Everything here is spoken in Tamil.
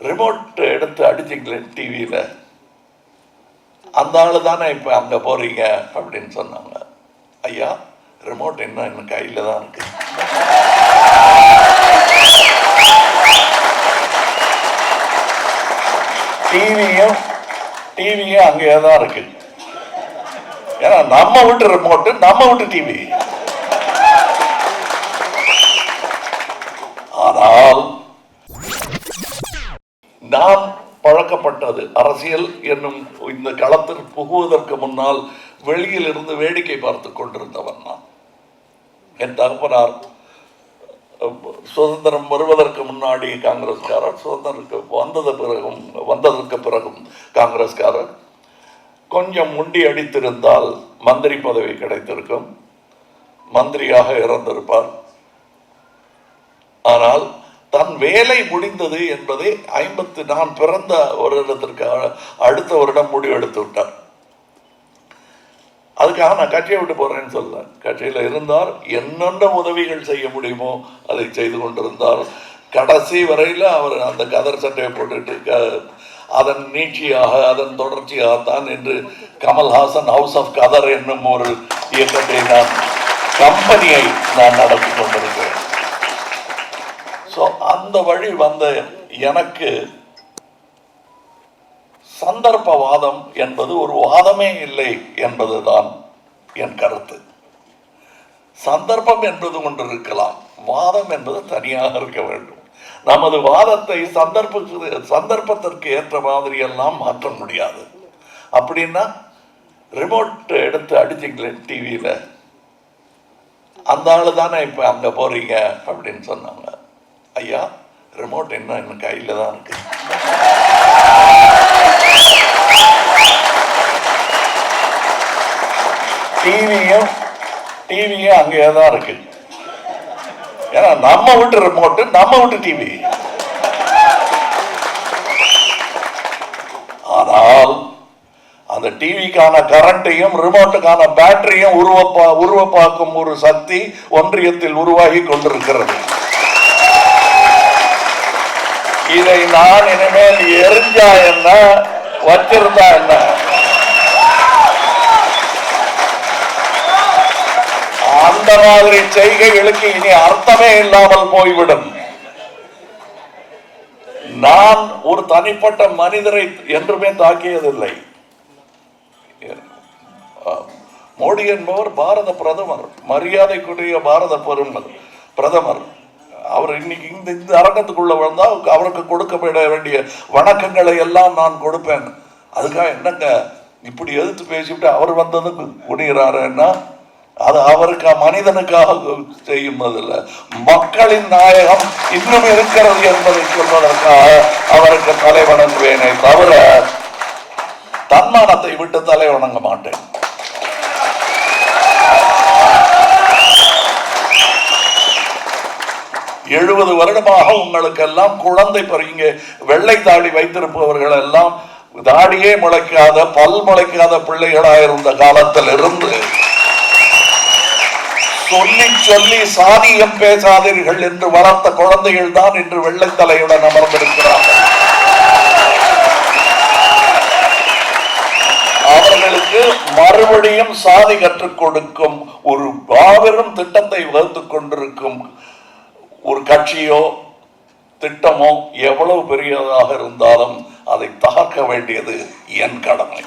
ரிமோட் எடுத்து அடிச்சிங்களேன் டிவியில் அந்த ஆள் தானே இப்போ அங்கே போகிறீங்க அப்படின்னு சொன்னாங்க. ஐயா ரிமோட் இன்னும் இன்னும் கையில் தான் இருக்கு. டிவியும் டிவியும் அங்கேயே தான் இருக்கு. ஏன்னா நம்ம வீட்டு ரிமோட்டு நம்ம வீட்டு டிவி ஆனால் நாம் பழக்கப்பட்டது. அரசியல் என்னும் இந்த களத்தில் புகுவதற்கு முன்னால் வெளியில் இருந்து வேடிக்கை பார்த்து கொண்டிருந்தவன் நான். என் தகப்பனார் சுதந்திரம் வருவதற்கு முன்னாடி காங்கிரஸ்காரர் சுதந்திரத்துக்கு வந்தது பிறகும் வந்ததற்கு பிறகும் காங்கிரஸ்காரர் கொஞ்சம் முண்டி அடித்திருந்தால் மந்திரி பதவி கிடைத்திருக்கும். மந்திரியாக இறந்திருப்பார். வேலை முடிந்தது என்பதை ஐம்பத்து நான் பிறந்த வருடத்திற்கு அடுத்த வருடம் முடிவெடுத்து விட்டார். அதுக்காக நான் கட்சியை விட்டு போறேன்னு சொல்ல கட்சியில் இருந்தார் என்னென்ன உதவிகள் செய்ய முடியுமோ அதை செய்து கொண்டிருந்தார் கடைசி வரையில் அவர் அந்த கதர் சட்டையை போட்டுட்டு க- அதன் நீட்சியாக அதன் தொடர்ச்சியாகத்தான் என்று கமல்ஹாசன் ஹவுஸ் ஆஃப் கதர் என்னும் ஒரு இயக்கத்தை நான் கம்பெனியை நான் நடத்தி கொண்டிருக்கிறேன். அந்த வழி வந்த எனக்கு சந்தர்ப்பவாதம் என்பது ஒரு வாதமே இல்லை என்பதுதான் என் கருத்து. சந்தர்ப்பம் என்பது ஒன்று இருக்கலாம் வாதம் என்பது தனியாக இருக்க வேண்டும். நமது வாதத்தை சந்தர்ப்ப சந்தர்ப்பத்திற்கு ஏற்ற மாதிரி எல்லாம் மாற்ற முடியாது. அப்படின்னா ரிமோட் எடுத்து அடிச்சிங்களேன் டிவியில் அந்த ஆள் தானே இப்போ அங்கே போகிறீங்க அப்படின்னு சொன்னாங்க. ஐயா ரிமோட் என்ன? எனக்கு கையில் தான் இருக்கு. டிவியும் டிவியும் அங்கேயே தான் இருக்கு. ஏன்னா நம்ம வீட்டு ரிமோட்டு நம்ம வீட்டு டிவி ஆனால் அந்த டிவிக்கான கரண்ட்டையும் ரிமோட்டுக்கான பேட்டரியும் உருவப்பா உருவப்பாக்கும் ஒரு சக்தி ஒன்றியத்தில் உருவாகி கொண்டிருக்கிறது. இதை நான் இனிமேல் எரிஞ்சா என்ன? வச்சிருந்தா என்ன? அந்த மாதிரி செய்கைகளுக்கு இனி அர்த்தமே இல்லாமல் போய்விடும். நான் ஒரு தனிப்பட்ட மனிதரை என்றுமே தாக்கியதில்லை. மோடி என்பவர் பாரத பிரதமர் மரியாதைக்குரிய பாரத பெருமர் பிரதமர். அவர் இன்னைக்கு இந்த இந்த அரங்கத்துக்குள்ள வந்தா அவருக்கு கொடுக்கப்பட வேண்டிய வணக்கங்களை எல்லாம் நான் கொடுப்பேன். அதுக்காக என்னங்க? இப்படி எதிர்த்து பேசிவிட்டு அவர் வந்ததுக்கு குடிகிறாருன்னா அது அவருக்கு மனிதனுக்காக செய்யும்தில்ல மக்களின் நாயகம் இன்னும் இருக்கிறது என்பதை சொல்வதற்காக அவருக்கு தலை வணங்குவேனே தவிர தன்மானத்தை விட்டு தலை வணங்க மாட்டேன். எழுபது வருடமாக உங்களுக்கு எல்லாம் குழந்தை பிறங்க வெள்ளை தாடி வைத்திருப்பவர்கள் எல்லாம் தாடியே முளைக்காத பல் முளைக்காத பிள்ளைகளாக இருந்த காலத்தில் இருந்து சொல்லி சொல்லி சாதியம் பேசாதீர்கள் என்று வளர்த்த குழந்தைகள் தான் இன்று வெள்ளைத்தலையுடன் அமர்ந்திருக்கிறார்கள். அவர்களுக்கு மறுபடியும் சாதி கற்றுக் கொடுக்கும் ஒரு மாபெரும் திட்டத்தை வகுத்துக் கொண்டிருக்கும் ஒரு கட்சியோ திட்டமோ எவ்வளவு பெரியதாக இருந்தாலும் அதை தகர்க்க வேண்டியது என் கடமை.